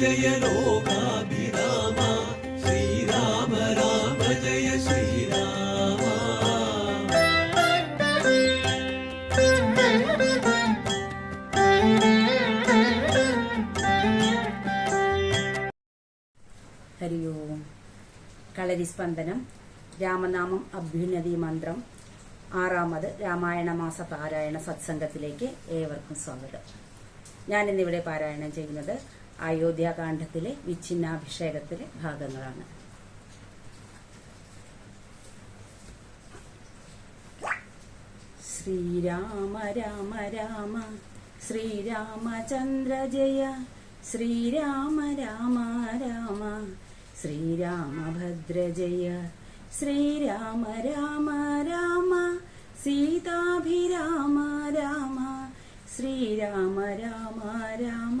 ജയ ലോകാഭിരാമ. ശ്രീരാമ രാമ ജയ ശ്രീരാമ. ഹരി ഓം. കളരിസ്പന്ദനം രാമനാമം അഭ്യുന്നതി മന്ത്രം. ആറാമത് രാമായണ മാസ പാരായണ സത്സംഗത്തിലേക്ക് ഏവർക്കും സ്വാഗതം. ഞാനിന്നിവിടെ പാരായണം ചെയ്യുന്നത് അയോധ്യാകാന്ഡത്തിലെ വിച്ഛിന്നാഭിഷേകത്തിലെ ഭാഗങ്ങളാണ്. ശ്രീരാമ രാമ രാമ ശ്രീരാമചന്ദ്ര ജയ ശ്രീരാമ രാമ രാമ ശ്രീരാമഭദ്ര ജയ ശ്രീരാമ രാമ രാമ സീതാഭിരാമ രാമ ശ്രീരാമ രാമ രാമ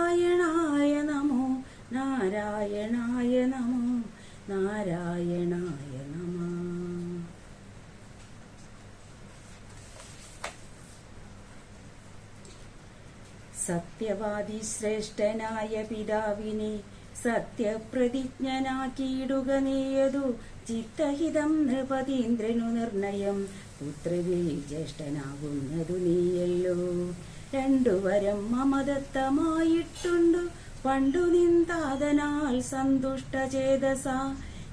നാരായണായ നമ നാരായണായ നമ. സത്യവാദി ശ്രേഷ്ഠനായ പിതാവിനെ സത്യപ്രതിജ്ഞനാക്കിയിടുക നീയതു ചിത്തഹിതം നൃപതീന്ദ്രനു നിർണയം. പുത്രവിൽ ജ്യേഷ്ഠനാകുന്നതു നീയല്ലോ. രണ്ടുവരം മമദത്തമായിട്ടുണ്ടു പണ്ടു നിന്താതനാൽ സന്തുഷ്ട ചേതസ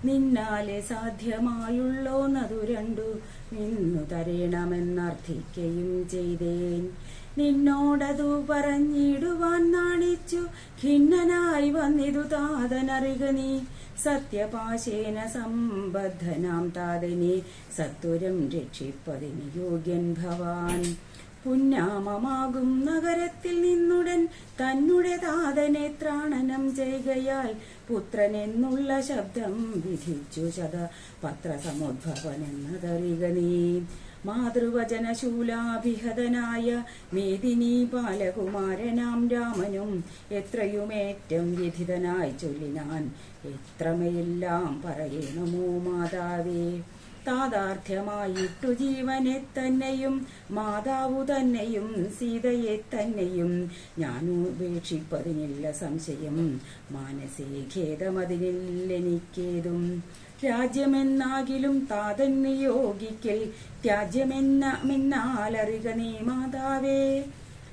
നിന്നാലെ സാധ്യമായുള്ളോന്നതു രണ്ടു നിന്നു തരേണമെന്നർത്ഥിക്കയും ചെയ്തേൻ. നിന്നോടതു പറഞ്ഞിടുവാൻ നാണിച്ചു ഖിന്നനായി വന്നിതു താതനറിക നീ. സത്യപാശേന സമ്പദ്ധനാം താതനെ സത്വരം രക്ഷിപ്പതിന് യോഗ്യൻ ഭവാൻ. പുന്നാമമാകും നഗരത്തിൽ നിന്നുടൻ തന്നുടെ താതനെ ത്രാണനം ചെയ്യുകയാൽ പുത്രനെന്നുള്ള ശബ്ദം വിധിച്ചു ശത പത്രസമുദ്ഭവനെന്നതറിക നീ. മാതൃവചനശൂലാഭിഹതനായ മേദിനി ബാലകുമാരനാം രാമനും എത്രയുമേറ്റം വിധിതനായി ചൊല്ലിനാൻ എത്രമയെല്ലാം പറയണമോ മാതാവേ. താതാർത്ഥ്യമായിട്ടു ജീവനെ തന്നെയും മാതാവു തന്നെയും സീതയെ തന്നെയും. ഞാൻ ഉപേക്ഷിപ്പതിനില്ല സംശയം. മാനസേ ഖേദമതിനില്ലെനിക്കേതും. രാജ്യമെന്നാകിലും താതൻ നിയോഗിക്കൽ ത്യാജ്യമെന്ന മെന്നാലറിക നീ മാതാവേ.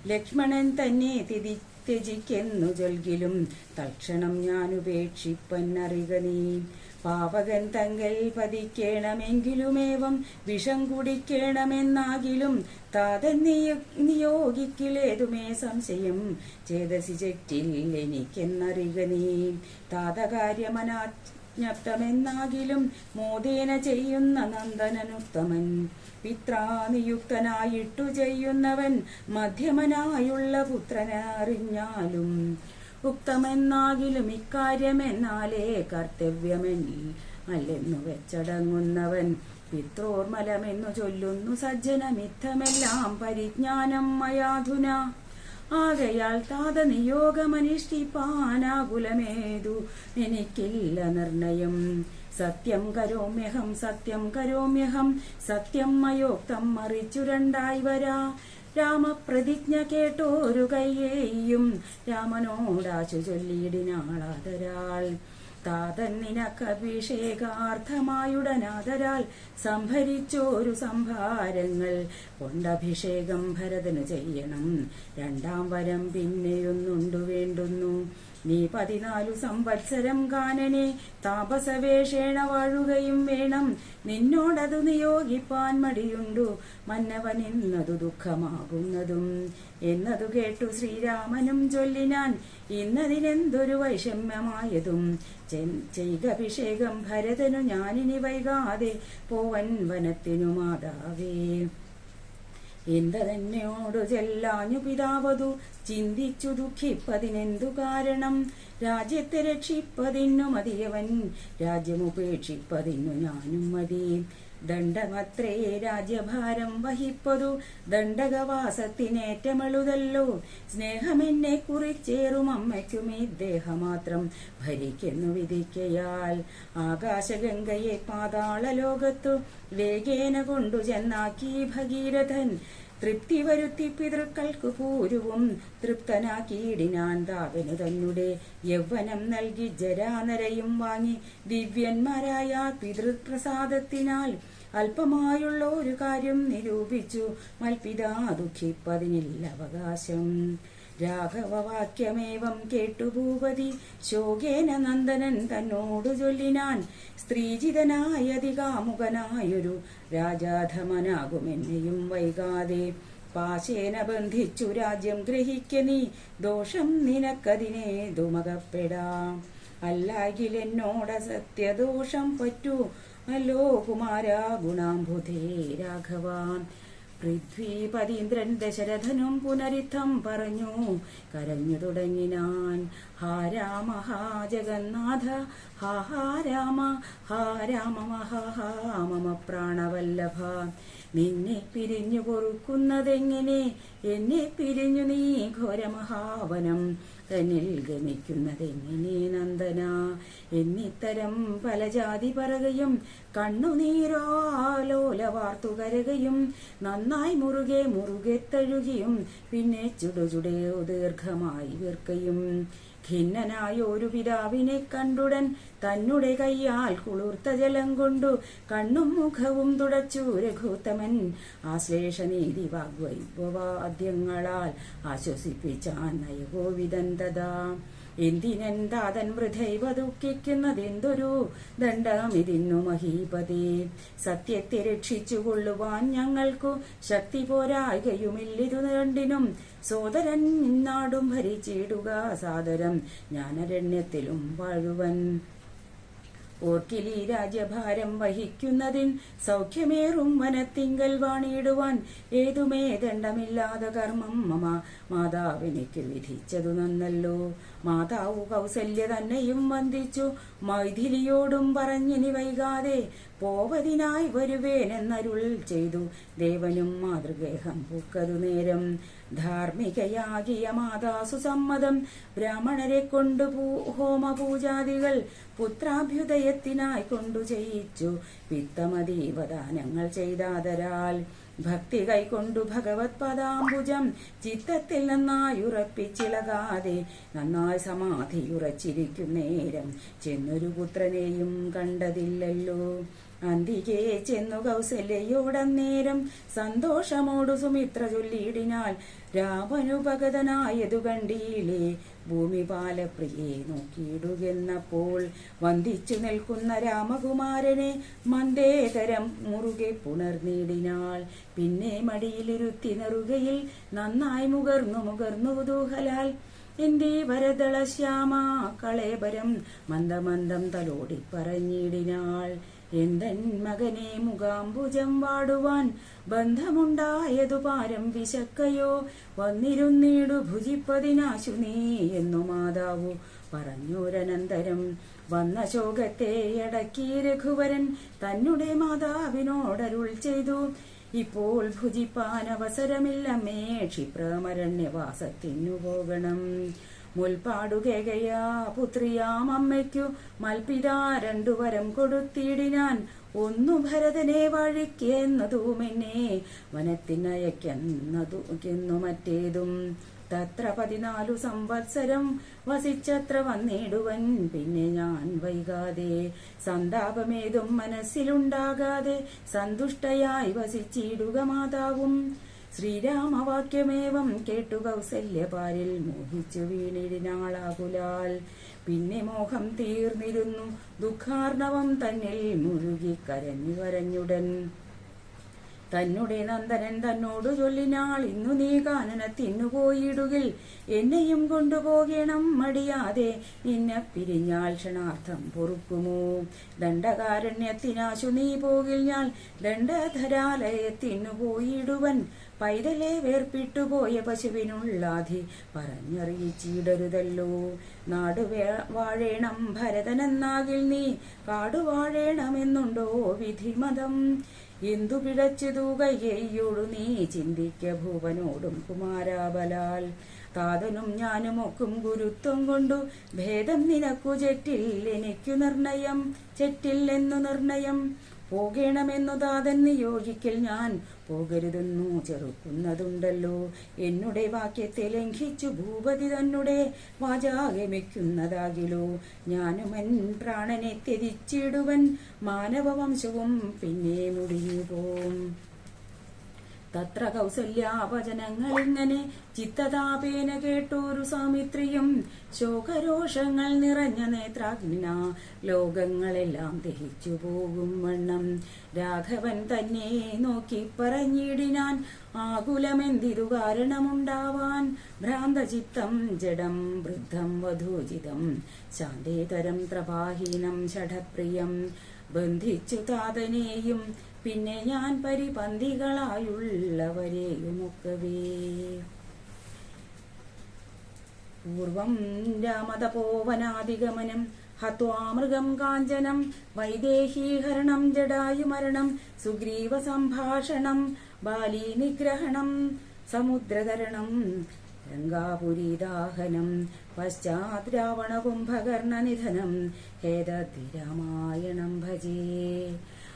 ലക്ഷ്മണൻ തന്നെ തിരി ത്യജിക്കെന്നു ചൊൽകിലും. തൽക്ഷണം ഞാൻ ഉപേക്ഷിപ്പന്നറിക നീ. പാവകൻ തങ്കൽ പതിക്കേണമെങ്കിലുമേവം വിഷം കുടിക്കണമെന്നാകിലും താതൻ നിയ- നിയോഗിക്കിലേതുമേ സംശയം. ചേതസി ചെറ്റിൽ എനിക്കെന്നറിക നീ. താതകാര്യമനാജ്ഞപ്തമെന്നാകിലും മോദേന ചെയ്യുന്ന നന്ദനനുത്തമൻ. പിത്രാനിയുക്തനായിട്ടു ചെയ്യുന്നവൻ മധ്യമനായുള്ള പുത്രനറിഞ്ഞാലും ഉക്തമെന്നാകിലും ഇക്കാര്യമെന്നാലേ കർത്തവ്യമെന്നിൽ അല്ലെന്നു വെച്ചടങ്ങുന്നവൻ. പിത്രോർമലമെന്നു ചൊല്ലുന്നു സജ്ജനമിത്തമെല്ലാം പരിജ്ഞാനം മയാധുന. ആകയാൽ താത നിയോഗമനുഷ്ഠിപ്പാനാകുലമേതു എനിക്കില്ല നിർണയം. സത്യം കരോമ്യഹം സത്യം കരോമ്യഹം സത്യം മയോക്തം മറിച്ചു രണ്ടായി വരാ. രാമപ്രതിജ്ഞ കേട്ടോരു കയ്യേയും രാമനോടാശു ചൊല്ലിയിടിനാളാതരാൾ താതൻ നിനക്കഭിഷേകാർത്ഥമായുടനാദരാൽ സംഭരിച്ചോരു സംഭാരങ്ങൾ കൊണ്ടഭിഷേകം ഭരതനു ചെയ്യണം. രണ്ടാം വരം പിന്നെയൊന്നുണ്ടു വേണ്ടുന്നു. നീ പതിനാലു സംവത്സരം കാനനെ താപസവേഷേണ വാഴുകയും വേണം. നിന്നോടതു നിയോഗിപ്പാൻ മടിയുണ്ടു. മന്നവൻ എന്നതു ദുഃഖമാകുന്നതും. എന്നതു കേട്ടു ശ്രീരാമനും ചൊല്ലിനാൻ. ഇന്നതിനെന്തൊരു വൈഷമ്യമായതും. ചെയ്തഭിഷേകം ഭരതനു ഞാനിനി വൈകാതെ. പോവൻ വനത്തിനു മാതാവേ. എന്തെന്നോടു ചെല്ലാഞ്ഞു പിതാവതു. ചിന്തിച്ചു ദുഃഖിപ്പതിനെന്തു കാരണം? രാജ്യത്തെ രക്ഷിപ്പതിന്നു മതിയവൻ രാജ്യമുപേക്ഷിപ്പതിന്നു ഞാനും മതി. ദണ്ഡമത്രേ രാജ്യഭാരം വഹിപ്പതു ദണ്ഡകവാസത്തിനേറ്റമെളുതല്ലോ. സ്നേഹമെന്നെ കുറിച്ചേറും അമ്മയ്ക്കും ഈ ദേഹമാത്രം ഭരിക്കുന്നു വിധിക്കയാൽ. ആകാശഗംഗയെ പാതാള ലോകത്തു വേഗേന കൊണ്ടു ചെന്നാക്കി ഭഗീരഥൻ. തൃപ്തി വരുത്തി പിതൃക്കൾക്ക് പൂരുവും തൃപ്തനാക്കിയിടിനാൻ താവനു തന്നെ യൗവനം നൽകി ജരാനരയും വാങ്ങി ദിവ്യന്മാരായ പിതൃപ്രസാദത്തിനാൽ അല്പമായുള്ള ഒരു കാര്യം നിരൂപിച്ചു. മൽപിതാ ദുഃഖിപ്പതിനില്ല അവകാശം. രാഘവവാക്യമേവം കേട്ടു ഭൂപതി. ശോകേന നന്ദനൻ തന്നോടു ചൊല്ലിനാൻ സ്ത്രീജിതനായതികാമുകനായൊരു രാജാധമനാകുമെന്നെയും വൈകാതെ. പാശേന ബന്ധിച്ചു രാജ്യം ഗ്രഹിക്ക നീ ദോഷം നിനക്കതിനെ ദുമകപ്പെടാം. അല്ലാകിൽ എന്നോട സത്യദോഷം പറ്റൂ. അല്ലോ കുമാര ഗുണാംബുധേ രാഘവാൻ പൃഥ്വീപതീന്ദ്രൻ ദശരഥനും പുനരിത്തം പറഞ്ഞു. കരഞ്ഞു തുടങ്ങിനാൻ ഹാ രാമ ഹാ ജഗന്നാഥ ഹാ ഹാ രാമ ഹാ രാമ മഹാ മമ പ്രാണവല്ലഭ. നിന്നെ പിരിഞ്ഞു പൊറുക്കുന്നതെങ്ങനെ? എന്നെ പിരിഞ്ഞു നീ ഘോരമഹാവനം. തന്നിൽ ഗമിക്കുന്നതെങ്ങനെ നന്ദന? എന്നിത്തരം പല ജാതി പറകയും കണ്ണുനീരോലോല വാർത്തു കരകയും നന്നായി മുറുകെ മുറുകെ തഴുകിയും പിന്നെ ചുടുചുടയോ ദീർഘമായി വീർക്കയും. ഖിന്നനായ ഒരു പിതാവിനെ കണ്ടുടൻ തന്നുടെ കൈയാൽ കുളിർത്ത ജലം കൊണ്ടു കണ്ണും മുഖവും തുടച്ചു രഘുത്തമൻ. ആശ്ലേഷനീതി വാഗ്വൈഭവാദ്യങ്ങളാൽ ആശ്വസിപ്പിച്ചാൻ നയഗോവിതൻ തഥാ. എന്തിനെന്താതൻ വൃഥൈവ ദുഃഖിക്കുന്നതെന്തൊരു ദണ്ഡമിതിന്നു മഹീപതി. സത്യത്തെ രക്ഷിച്ചുകൊള്ളുവാൻ ഞങ്ങൾക്കു ശക്തി പോരായികയുമില്ലിതു രണ്ടിനും സോദരൻ നാടും ഭരിച്ചിടുക സാദരം ജ്ഞാനരണ്യത്തിലും വാഴുവൻ. ഓർക്കിലി രാജ്യഭാരം വഹിക്കുന്നതിൻ സൗഖ്യമേറും വനത്തിങ്കൽ വാണിയിടുവാൻ ഏതുമേ ദണ്ഡമില്ലാതെ കർമ്മം മമ. മാതാവിനിക്ക് വിധിച്ചതു നന്നല്ലോ. മാതാവ് കൗസല്യ തന്നെയും വന്ദിച്ചു. മൈഥിലിയോടും പറഞ്ഞിനി വൈകാതെ പോവതിനായി വരുവേനെന്നരുൾ ചെയ്തു. ദേവനും മാതൃഗേഹം പൂക്കതു നേരം. ധാർമ്മികയാകിയ മാതാസു സമ്മതം. ബ്രാഹ്മണരെ കൊണ്ടു ഹോമപൂജാദികൾ പുത്രാഭ്യുദയത്തിനായി കൊണ്ടു ചെയ്യിച്ചു. പിത്തമതീവദാനങ്ങൾ ചെയ്താതരാൽ ഭക്തി കൈക്കൊണ്ടു ഭഗവത് പദാംബുജം. ചിത്തത്തിൽ നന്നായി ഉറപ്പിച്ചിളകാതെ നന്നായി സമാധിയുറച്ചിരിക്കും നേരം. ചെന്നൊരു പുത്രനെയും കണ്ടതില്ലല്ലോ. അന്തികെ ചെന്നു കൗസല്യയോടന്നേരം സന്തോഷമോടു സുമിത്ര ചൊല്ലിയിടിനാൽ രാമനുപഗതനായതു കണ്ടീലേ ഭൂമിപാലപ്രിയെ നോക്കിയിടുകെന്നപ്പോൾ വന്ദിച്ചു നിൽക്കുന്ന രാമകുമാരനെ മന്ദേതരം മുറുകെ പുണർന്നിടിനാൾ. പിന്നെ മടിയിലിരുത്തി നെറുകയിൽ നന്നായി മുകർന്നു മുകർന്നു കുതൂഹലാൽ എന്റെ വരദള ശ്യാമ കളേബരം മന്ദമന്ദം തലോടി പറഞ്ഞിടിനാൾ എന്തൻ മകനെ മുഖാംബുജം വാടുവാൻ ബന്ധമുണ്ടായതു പാരം വിശക്കയോ? വന്നിരുന്നീടു ഭുജിപ്പതിനാശു നീ എന്നു മാതാവു പറഞ്ഞൂരനന്തരം വന്ന ശോകത്തെ അടക്കി രഘുവരൻ തന്നെ മാതാവിനോടരുൾ ചെയ്തു. ഇപ്പോൾ ഭുജിപ്പാൻ അവസരമില്ലമ്മേ ക്ഷിപ്രമരണ്യവാസത്തിനു പോകണം. മുൽപ്പാടുകേകയാ പുത്രിയാം അമ്മയ്ക്കു മൽപിതാ രണ്ടു വരം കൊടുത്തിടിനാൻ. ഒന്നു ഭരതനെ വഴിക്കെന്നതുമെന്നെ വനത്തിനയക്കെന്നതു മറ്റേതും. തത്ര പതിനാലു സംവത്സരം വസിച്ചത്ര വന്നിടുവൻ. പിന്നെ ഞാൻ വൈകാതെ സന്താപമേതും മനസ്സിലുണ്ടാകാതെ സന്തുഷ്ടയായി വസിച്ചിടുക മാതാവും. ശ്രീരാമവാക്യമേവം കേട്ടു കൗസല്യപാരിൽ മോഹിച്ചു വീണിടിനാളാകുലാൽ പിന്നെ മോഹം തീർന്നിരുന്നു ദുഃഖാർണവം തന്നിൽ മുഴുകി കരഞ്ഞു കരഞ്ഞുടൻ. തന്നെ നന്ദനൻ തന്നോടു ചൊല്ലിനാൾ ഇന്നു നീ കാനനത്തിന്നു പോയിടുകിൽ എന്നെയും കൊണ്ടുപോകണം മടിയാതെ. നിന്നെ പിരിഞ്ഞാൽ ക്ഷണാർത്ഥം പൊറുക്കുമോ? ദണ്ഡകാരണ്യത്തിനാശു നീ പോകിൽ ഞാൻ പോയിടുവൻ. പൈതലെ വേർപ്പിട്ടുപോയ പശുവിനുള്ളാധി പറഞ്ഞറിയിച്ചിടരുതല്ലോ നാട് വാഴേണം ഭരതനെന്നാകിൽ നീ കാടുവാഴേണമെന്നുണ്ടോ വിധിമതം. എന്തു പിഴച്ചതു തൂകയ്യോടു നീ ചിന്തിക്ക ഭൂവനോടും കുമാരാബലാൽ. താതനും ഞാനും ഒക്കും ഗുരുത്വം കൊണ്ടു ഭേദം നിനക്കു ചെറ്റിൽ എനിക്കു നിർണയം. ചെറ്റില്ലെന്നു നിർണയം. പോകണമെന്നു താതൻ നിയോഗിക്കൽ ഞാൻ. പോകരുതെന്നു ചെറുക്കുന്നതുണ്ടല്ലോ. എന്നുടെ വാക്യത്തെ ലംഘിച്ചു ഭൂപതി തന്നെ വാചാഗമിക്കുന്നതാകിലോ. ഞാനുമൻ പ്രാണനെ ത്യജിച്ചിടുവൻ. മാനവവംശവും പിന്നെ മുടിഞ്ഞു തത്ര കൗസല്യാവചനങ്ങൾ ഇങ്ങനെ ചിത്തതാപേന കേട്ടോരു സാമിത്രിയും ശോകരോഷങ്ങൾ നിറഞ്ഞ നേത്രാഗ്ന ലോകങ്ങളെല്ലാം ദഹിച്ചു പോകും വണ്ണം. രാഘവൻ തന്നെ നോക്കി പറഞ്ഞിടിനാൻ ആകുലമെന്തിരു കാരണമുണ്ടാവാൻ? ഭ്രാന്തചിത്തം ജഡം വൃദ്ധം വധൂചിതം. ശാന്തേതരം പ്രവാഹീനം ഷഠപ്രിയം. ബന്ധിച്ചു താതനെയും പിന്നെ ഞാൻ പരിപന്തികളായുള്ളവരെയുമൊക്കവേ പൂർവം രാമതപോവനാധിഗമനം ഹത്വാമൃഗം കാഞ്ചനം വൈദേഹീഹരണം ജടായുമരണം സുഗ്രീവ സംഭാഷണം ബാലീ നിഗ്രഹണം സമുദ്രതരണം ഗംഗാപുരീദാഹനം പശ്ചാത് രാവണകുംഭകർണനിധനം കുംഭകർണ നിധനം ഹേതദ്ധി രാമായണം ഭജേ.